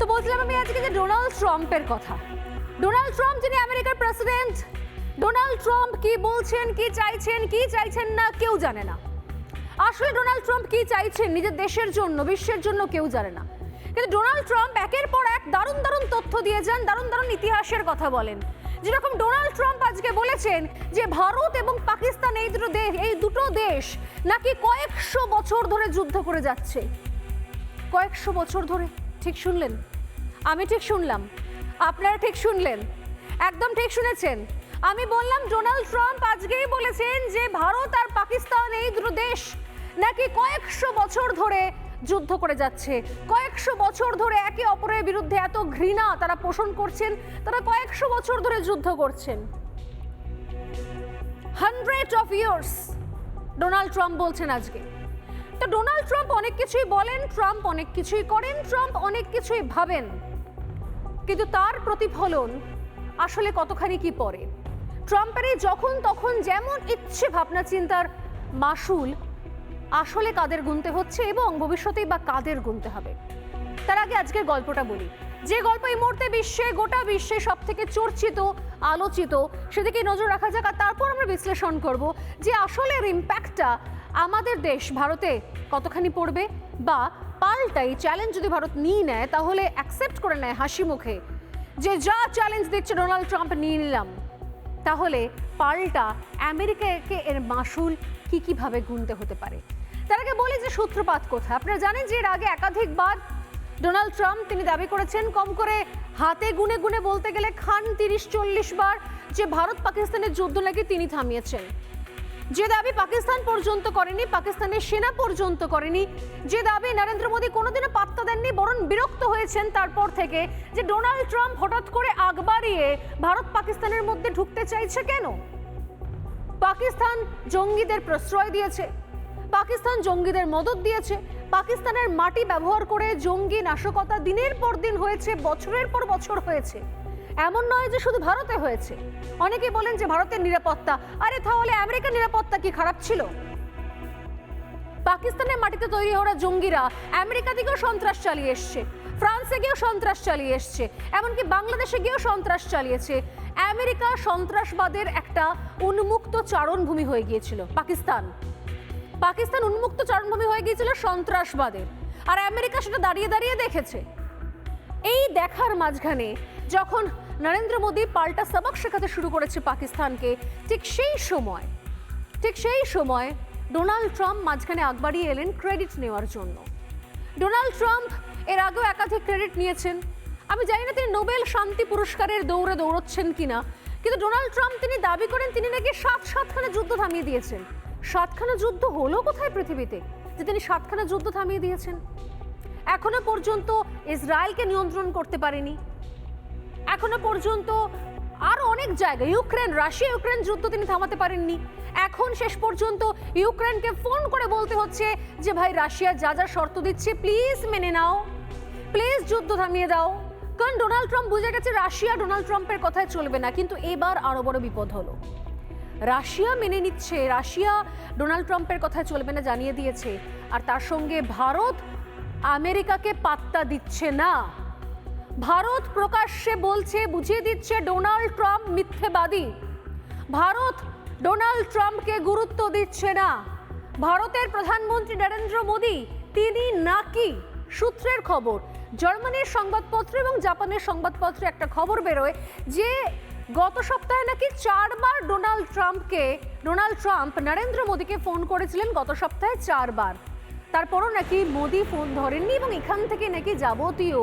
তো বলছিলাম আমি আজকে যে ডোনাল্ড ট্রাম্পের কথা। ডোনাল্ড ট্রাম্প যিনি আমেরিকার প্রেসিডেন্ট, ডোনাল্ড ট্রাম্প কি বলছেন, কি চাইছেন কি চাইছেন না, কেউ জানে না। আসলে ডোনাল্ড ট্রাম্প কি চাইছেন নিজের দেশের জন্য, বিশ্বের জন্য কেউ জানে না। কিন্তু ডোনাল্ড ট্রাম্প একের পর এক দারুণ দারুণ তথ্য দিয়ে যান, দারুণ দারুণ ইতিহাসের কথা বলেন। যেরকম ডোনাল্ড ট্রাম্প আজকে বলেছেন যে ভারত এবং পাকিস্তান এই দুটো দেশ এই দুটো দেশ নাকি কয়েকশো বছর ধরে যুদ্ধ করে যাচ্ছে। কয়েকশো বছর ধরে, ঠিক শুনলেন? আমি ঠিক শুনলাম। আপনারা ঠিক শুনলেন? একদম ঠিক শুনেছেন। আমি বললাম, ডোনাল্ড ট্রাম্প আজকেই বলেছেন যে ভারত আর পাকিস্তান এই দুটো দেশ নাকি কয়েকশো বছর ধরে যুদ্ধ করে যাচ্ছে। কয়েকশো বছর ধরে একে অপরের বিরুদ্ধে এত ঘৃণা তারা পোষণ করছেন, তারা কয়েকশো বছর ধরে যুদ্ধ করছেন। Hundred of years Donald Trump বলছেন আজকে। তো ডোনাল্ড ট্রাম্প অনেক কিছুই বলেন, ট্রাম্প অনেক কিছুই করেন, ট্রাম্প অনেক কিছুই ভাবেন। কিন্তু তার প্রতিফলন আসলে কতখানি কি পড়ে ট্রাম্পের যখন তখন যেমন ইচ্ছে ভাবনা চিন্তার মাসুল আসলে কাদের গুনতে হচ্ছে এবং ভবিষ্যতেই বা কাদের গুনতে হবে? তার আগে আজকের গল্পটা বলি। যে গল্প এই মুহূর্তে বিশ্বে, গোটা বিশ্বে সব থেকে চর্চিত, আলোচিত, সেদিকে নজর রাখা যাক আর তারপর আমরা বিশ্লেষণ করব যে আসলে এর ইম্প্যাক্টটা আমাদের দেশ, ভারতে কতখানি পড়বে বা পাল্টাই চ্যালেঞ্জ যদি ভারত নিয়ে নেয়, তাহলে অ্যাকসেপ্ট করে নেয় হাসি মুখে। যে যা চ্যালেঞ্জ দিচ্ছে ডোনাল্ড ট্রাম্প, নিয়ে নিলাম। তাহলে পাল্টা আমেরিকাকে এর মাসুল কি কীভাবে গুনতে হতে পারে? তার আগে বলি যে সূত্রপাত কোথায়। আপনারা জানেন যে এর আগে একাধিকবার ডোনাল্ড ট্রাম্প তিনি দাবি করেছেন, কম করে হাতে গুনে গুনে বলতে গেলে খান তিরিশ চল্লিশ বার যে ভারত পাকিস্তানের যুদ্ধ নাকি তিনি থামিয়েছেন। যে দাবি পাকিস্তান পর্যন্ত করেনি, পাকিস্তানের সেনা পর্যন্ত করেনি, যে দাবি নরেন্দ্র মোদী কোনোদিনও পাত্তা দেননি, বরং বিরক্ত হয়েছেন তারপর থেকে যে ডোনাল্ড ট্রাম্প হঠাৎ করে আগ বাড়িয়ে ভারত পাকিস্তানের মধ্যে ঢুকতে চাইছে কেন? পাকিস্তান জঙ্গিদের প্রশ্রয় দিয়েছে, পাকিস্তান জঙ্গিদের মদত দিয়েছে, পাকিস্তানের মাটি ব্যবহার করে জঙ্গি নাশকতা দিনের পর দিন হয়েছে, বছরের পর বছর হয়েছে। এমন নয় যে শুধু ভারতে হয়েছে। অনেকে বলেন যে ভারতের নিরাপত্তা। আরে তাহলে আমেরিকার নিরাপত্তা কি খারাপ ছিল? পাকিস্তানের মাটিতে তৈরি হওয়া জঙ্গিরা আমেরিকা থেকেও সন্ত্রাস চালিয়ে এসছে, ফ্রান্সে গিয়েও সন্ত্রাস চালিয়ে এসছে, এমনকি বাংলাদেশে গিয়েও সন্ত্রাস চালিয়েছে। আমেরিকা সন্ত্রাসবাদের একটা উন্মুক্ত চারণভূমি হয়ে গিয়েছিল, পাকিস্তান। পাকিস্তান উন্মুক্ত চারণভূমি হয়ে গিয়েছিল সন্ত্রাসবাদের। আর আমেরিকা সেটা দাঁড়িয়ে দাঁড়িয়ে দেখেছে। এই দেখার মাঝখানে যখন নরেন্দ্র মোদী পাল্টা সবক শেখাতে শুরু করেছে পাকিস্তানকে। ঠিক সেই সময়, ঠিক সেই সময় ডোনাল্ড ট্রাম্প মাঝখানে আগবাড়িয়ে এলেন ক্রেডিট নেওয়ার জন্য। ডোনাল্ড ট্রাম্প এর আগেও একাধিক ক্রেডিট নিয়েছেন। আমি জানি না তিনি নোবেল শান্তি পুরস্কারের দৌড়ে দৌড়চ্ছেন কিনা, কিন্তু ডোনাল্ড ট্রাম্প তিনি দাবি করেন তিনি নাকি সাত সাতখানা যুদ্ধ থামিয়ে দিয়েছেন। সাতখানা যুদ্ধ হলো কোথায় পৃথিবীতে যে তিনি সাতখানা যুদ্ধ থামিয়ে দিয়েছেন? এখনও পর্যন্ত ইসরায়েলকে নিয়ন্ত্রণ করতে পারেনি। এখনও পর্যন্ত আরও অনেক জায়গায়, ইউক্রেন, রাশিয়া, ইউক্রেন যুদ্ধ তিনি থামাতে পারেননি। এখন শেষ পর্যন্ত ইউক্রেনকে ফোন করে বলতে হচ্ছে যে, ভাই, রাশিয়া যা যা শর্ত দিচ্ছে প্লিজ মেনে নাও। প্লিজ যুদ্ধ থামিয়ে দাও। কারণ ডোনাল্ড ট্রাম্প বুঝে গেছে, রাশিয়া ডোনাল্ড ট্রাম্পের কথায় চলবে না। কিন্তু এবার আরও বড় বিপদ হলো। রাশিয়া মেনে নিচ্ছে, রাশিয়া ডোনাল্ড ট্রাম্পের কথায় চলবে না জানিয়ে দিয়েছে। আর তার সঙ্গে ভারত আমেরিকাকে পাত্তা দিচ্ছে না। ভারত প্রকাশ্যে বলছে, বুঝিয়ে দিচ্ছে ডোনাল্ড ট্রাম্প মিথ্যেবাদী। ভারত ডোনাল্ড ট্রাম্পকে গুরুত্ব দিচ্ছে না। ভারতের প্রধানমন্ত্রী নরেন্দ্র মোদী, তিনি নাকি সূত্রের খবর। জার্মানির সংবাদপত্র এবং জাপানের সংবাদপত্রে একটা খবর বেরোয় যে, গত সপ্তাহে নাকি চারবার ডোনাল্ড ট্রাম্পকে, ডোনাল্ড ট্রাম্প নরেন্দ্র মোদীকে ফোন করেছিলেন গত সপ্তাহে চারবার। তারপরও নাকি মোদী ফোন ধরেননি এবং এখান থেকে নাকি যাবতীয়